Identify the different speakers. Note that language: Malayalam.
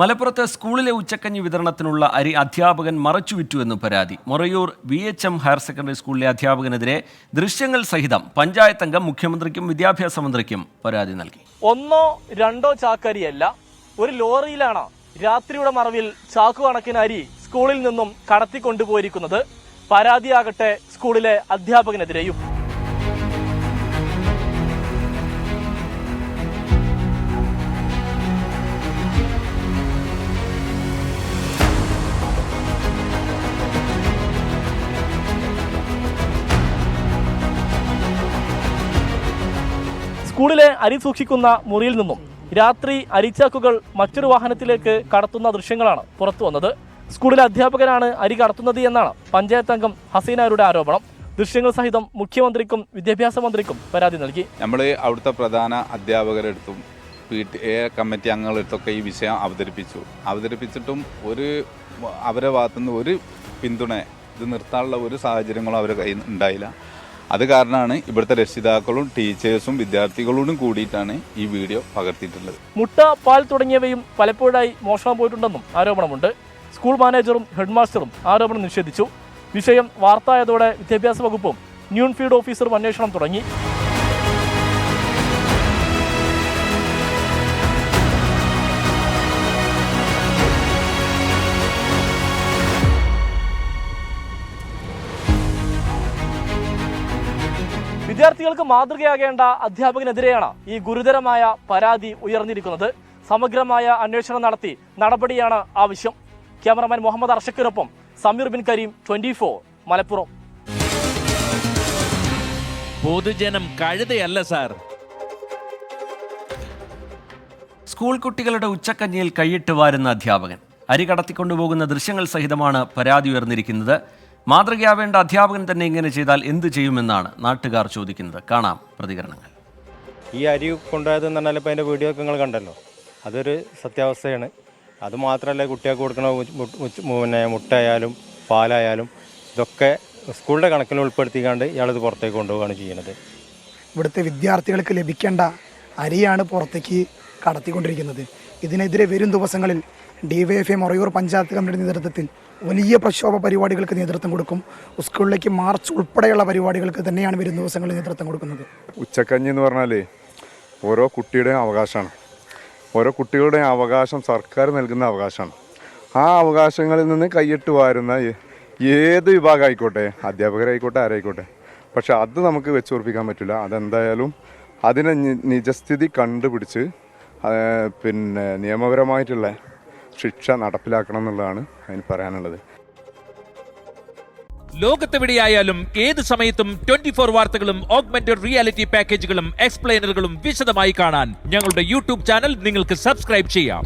Speaker 1: മലപ്പുറത്ത് സ്കൂളിലെ ഉച്ചക്കഞ്ഞി വിതരണത്തിനുള്ള അരി അധ്യാപകൻ മറച്ചുവിറ്റുവെന്ന് പരാതി. Morayur V H M higher secondary സ്കൂളിലെ അധ്യാപകനെതിരെ ദൃശ്യങ്ങൾ സഹിതം പഞ്ചായത്ത് അംഗം മുഖ്യമന്ത്രിക്കും വിദ്യാഭ്യാസ മന്ത്രിക്കും പരാതി നൽകി.
Speaker 2: ഒന്നോ രണ്ടോ ചാക്കരിയല്ല ഒരു ലോറിയിലാണ് രാത്രിയുടെ മറവിൽ ചാക്കു കണക്കിന് അരി സ്കൂളിൽ നിന്നും കടത്തിക്കൊണ്ടുപോയിരിക്കുന്നത്. പരാതിയാകട്ടെ സ്കൂളിലെ അധ്യാപകനെതിരെയും. സ്കൂളിലെ അരി സൂക്ഷിക്കുന്ന മുറിയിൽ നിന്നും രാത്രി അരിച്ചാക്കുകൾ മറ്റൊരു വാഹനത്തിലേക്ക് കടത്തുന്ന ദൃശ്യങ്ങളാണ് പുറത്തു വന്നത്. സ്കൂളിലെ അധ്യാപകരാണ് അരി കടത്തുന്നത് എന്നാണ് പഞ്ചായത്ത് അംഗം ഹസീനാരുടെ ആരോപണം. ദൃശ്യങ്ങൾ സഹിതം മുഖ്യമന്ത്രിക്കും വിദ്യാഭ്യാസ മന്ത്രിക്കും പരാതി നൽകി.
Speaker 3: നമ്മൾ അവിടുത്തെ പ്രധാന അധ്യാപകരെടുത്തും പി ടി എ കമ്മിറ്റി അംഗങ്ങളെടുത്തൊക്കെ ഈ വിഷയം അവതരിപ്പിച്ചു. അവതരിപ്പിച്ചിട്ടും ഒരു അവരെ ഭാഗത്തുനിന്ന് ഒരു പിന്തുണ ഇത് നിർത്താനുള്ള ഒരു സാഹചര്യങ്ങളും അവരെ കയ്യിൽ ഉണ്ടായില്ല. അത് കാരണമാണ് ഇവിടുത്തെ രക്ഷിതാക്കളും ടീച്ചേഴ്സും വിദ്യാർത്ഥികളോടും കൂടിയിട്ടാണ് ഈ വീഡിയോ പകർത്തിയിട്ടുള്ളത്.
Speaker 2: മുട്ട പാൽ തുടങ്ങിയവയും പലപ്പോഴായി മോഷണം പോയിട്ടുണ്ടെന്നും ആരോപണമുണ്ട്. സ്കൂൾ മാനേജറും ഹെഡ്മാസ്റ്ററും ആരോപണം നിഷേധിച്ചു. വിഷയം വാർത്തയായതോടെ വിദ്യാഭ്യാസ വകുപ്പും ന്യൂൺ ഫീൽഡ് ഓഫീസറും അന്വേഷണം തുടങ്ങി. വിദ്യാർത്ഥികൾക്ക് മാതൃകയാകേണ്ട അധ്യാപകനെതിരെയാണ് ഈ ഗുരുതരമായ പരാതി ഉയർന്നിരിക്കുന്നത്. സമഗ്രമായ അന്വേഷണം നടത്തി നടപടിയാണ് ആവശ്യം. ക്യാമറമാൻ മുഹമ്മദ് അർഷക്കിനൊപ്പം സമീർ ബിൻ കരീം ട്വന്റി മലപ്പുറം.
Speaker 4: പൊതുജനം കഴുതയല്ല സാർ.
Speaker 1: സ്കൂൾ കുട്ടികളുടെ ഉച്ചക്കഞ്ഞിയിൽ കൈയിട്ട് വാരുന്ന അധ്യാപകൻ. അരി കടത്തിക്കൊണ്ടുപോകുന്ന ദൃശ്യങ്ങൾ സഹിതമാണ് പരാതി ഉയർന്നിരിക്കുന്നത്. മാതൃകയാവേണ്ട അധ്യാപകൻ തന്നെ ഇങ്ങനെ ചെയ്താൽ എന്ത് ചെയ്യുമെന്നാണ് നാട്ടുകാർ ചോദിക്കുന്നത്. കാണാം പ്രതികരണങ്ങൾ.
Speaker 5: ഈ അരി കൊണ്ടുപോയത് എന്ന് പറഞ്ഞാൽ ഇപ്പോൾ അതിന്റെ വീഡിയോ ഒക്കെ നിങ്ങൾ കണ്ടല്ലോ. അതൊരു സത്യാവസ്ഥയാണ്. അത് മാത്രമല്ല കുട്ടികൾക്ക് ഉച്ച- പിന്നെ മുട്ടയായാലും പാലായാലും ഇതൊക്കെ സ്കൂളിന്റെ കണക്കിൽ ഉൾപ്പെടുത്തിക്കാണ്ട് ഇയാളിത് പുറത്തേക്ക് കൊണ്ടുപോവുകയാണ് ചെയ്യുന്നത്.
Speaker 6: ഇവിടുത്തെ വിദ്യാർത്ഥികൾക്ക് ലഭിക്കേണ്ട അരിയാണ് പുറത്തേക്ക് കടത്തിക്കൊണ്ടിരിക്കുന്നത്. ഇതിനെതിരെ വരും ദിവസങ്ങളിൽ ഡിവൈഎഫ്ഐ മൊറയൂർ പഞ്ചായത്ത് കമ്മിറ്റിയുടെ നേതൃത്വത്തിൽ വലിയ പ്രക്ഷോഭ പരിപാടികൾക്ക് നേതൃത്വം കൊടുക്കും. സ്കൂളിലേക്ക് മാർച്ച് ഉൾപ്പെടെയുള്ള പരിപാടികൾക്ക് തന്നെയാണ് വരും ദിവസങ്ങളിൽ നേതൃത്വം കൊടുക്കുന്നത്.
Speaker 7: ഉച്ചക്കഞ്ഞി എന്ന് പറഞ്ഞാൽ ഓരോ കുട്ടിയുടെയും അവകാശമാണ്. ഓരോ കുട്ടികളുടെയും അവകാശം സർക്കാർ നൽകുന്ന അവകാശമാണ്. ആ അവകാശങ്ങളിൽ നിന്ന് കൈയിട്ട് വാരുന്ന ഏത് വിഭാഗം ആയിക്കോട്ടെ അധ്യാപകരായിക്കോട്ടെ ആരായിക്കോട്ടെ പക്ഷെ അത് നമുക്ക് വെച്ചുറപ്പിക്കാൻ പറ്റില്ല. അതെന്തായാലും അതിനെ നിജസ്ഥിതി കണ്ടുപിടിച്ച് പിന്നെ നിയമപരമായിട്ടുള്ള ശിക്ഷ നടപ്പിലാക്കണം എന്നുള്ളതാണ് അതിന് പറയാനുള്ളത്.
Speaker 4: ലോകത്തെവിടെയായാലും ഏത് സമയത്തും ട്വന്റി ഫോർ വാർത്തകളും ഓഗ്മെന്റഡ് റിയാലിറ്റി പാക്കേജുകളും എക്സ്പ്ലെയിനറുകളും വിശദമായി കാണാൻ ഞങ്ങളുടെ യൂട്യൂബ് ചാനൽ നിങ്ങൾക്ക് സബ്സ്ക്രൈബ് ചെയ്യാം.